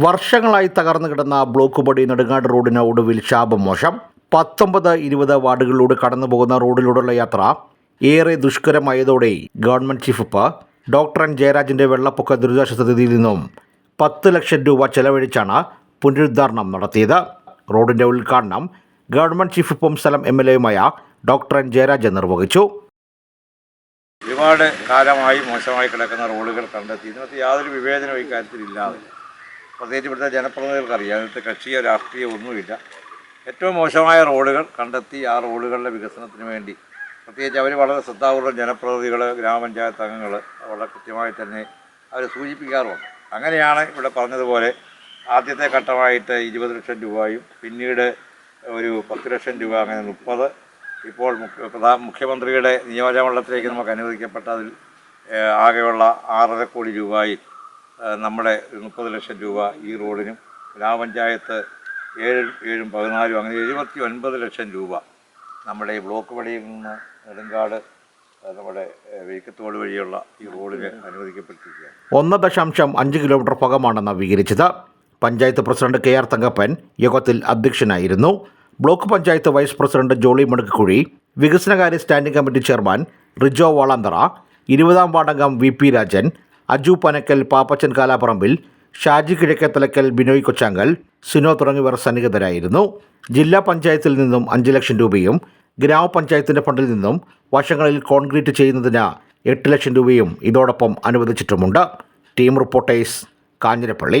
വർഷങ്ങളായി തകർന്നു കിടന്ന ബ്ലോക്ക് പടി നെടുങ്ങാട് റോഡിന് ഒടുവിൽ ശാപമോശം പത്തൊമ്പത് ഇരുപത് വാർഡുകളിലൂടെ കടന്നു പോകുന്ന റോഡിലൂടെയുള്ള യാത്ര ഏറെ ദുഷ്കരമായതോടെ government chief whip doctor N ജയരാജന്റെ വെള്ളപ്പൊക്ക ദുരിതാശ്വാസ നിധിയിൽ നിന്നും പത്ത് ലക്ഷം രൂപ ചെലവഴിച്ചാണ് പുനരുദ്ധാരണം നടത്തിയത്. റോഡിന്റെ ഉദ്ഘാടനം ഗവൺമെന്റ് ചീഫ് ഉപ്പും സ്ഥലം എം എൽ എയുമായ ഡോക്ടർ എൻ ജയരാജൻ നിർവഹിച്ചു ഒരുപാട് കാലമായി മോശമായി കിടക്കുന്ന റോഡുകൾ കണ്ടെത്തി. ഇതിനകത്ത് യാതൊരു വിവേചനവും ഇക്കാര്യത്തിൽ ഇല്ലാതെ. പ്രത്യേകിച്ച് ഇവിടുത്തെ ജനപ്രതിനിധികൾക്കറിയാം. ഇന്നത്തെ കക്ഷിയോ രാഷ്ട്രീയോ ഒന്നുമില്ല. ഏറ്റവും മോശമായ റോഡുകൾ കണ്ടെത്തി ആ റോഡുകളുടെ വികസനത്തിന് വേണ്ടി. പ്രത്യേകിച്ച് അവർ വളരെ ശ്രദ്ധാപൂർവം ജനപ്രതിനിധികൾ ഗ്രാമപഞ്ചായത്ത് അംഗങ്ങൾ വളരെ കൃത്യമായി തന്നെ അവർ സൂചിപ്പിക്കാറുണ്ട്. അങ്ങനെയാണ് ഇവിടെ പറഞ്ഞതുപോലെ ആദ്യത്തെ ഘട്ടമായിട്ട് ഇരുപത് ലക്ഷം രൂപയും പിന്നീട് ഒരു പത്ത് ലക്ഷം രൂപ അങ്ങനെ മുപ്പത്. ഇപ്പോൾ പ്രധാന മുഖ്യമന്ത്രിയുടെ നിയോജകമണ്ഡലത്തിലേക്ക് നമുക്ക് അനുവദിക്കപ്പെട്ടതിൽ ആകെയുള്ള ആറര കോടി രൂപയിൽ നമ്മുടെ മുപ്പത് ലക്ഷം രൂപ ഈ റോഡിനും ഗ്രാമപഞ്ചായത്ത് ഏഴ് ഏഴും പതിനാലും അങ്ങനെ എഴുപത്തി ഒൻപത് ലക്ഷം രൂപ നമ്മുടെ ഈ ബ്ലോക്ക് വഴിയിൽ നിന്ന് നെടുങ്കാട് നമ്മുടെ ഏഹ്, വെയ്ക്കത്തോട് വഴിയുള്ള ഈ റോഡിന് അനുവദിക്കപ്പെട്ടിരിക്കുകയാണ്. ഒന്ന് ദശാംശം അഞ്ച് കിലോമീറ്റർ ഭാഗമാണ് നവീകരിച്ചത്. Panchayat president K R Thankappan യോഗത്തിൽ അധ്യക്ഷനായിരുന്നു. Block panchayat vice president Jolly Manakkuzhi വികസനകാര്യ standing committee chairman Rijo Valanthara ഇരുപതാം വാർഡംഗം വി പി രാജൻ അജു പനക്കൽ പാപ്പച്ചൻ കാലാപ്പറമ്പിൽ ഷാജി കിഴക്കേത്തലക്കൽ ബിനോയ് കൊച്ചാങ്കൽ സിനോ തുടങ്ങിയവർ സന്നിഹിതരായിരുന്നു. ജില്ലാ പഞ്ചായത്തിൽ നിന്നും അഞ്ച് ലക്ഷം രൂപയും ഗ്രാമപഞ്ചായത്തിന്റെ ഫണ്ടിൽ നിന്നും വശങ്ങളിൽ കോൺക്രീറ്റ് ചെയ്യുന്നതിന് എട്ട് ലക്ഷം രൂപയും ഇതോടൊപ്പം അനുവദിച്ചിട്ടുമുണ്ട്. Team reporters Kanjirappally.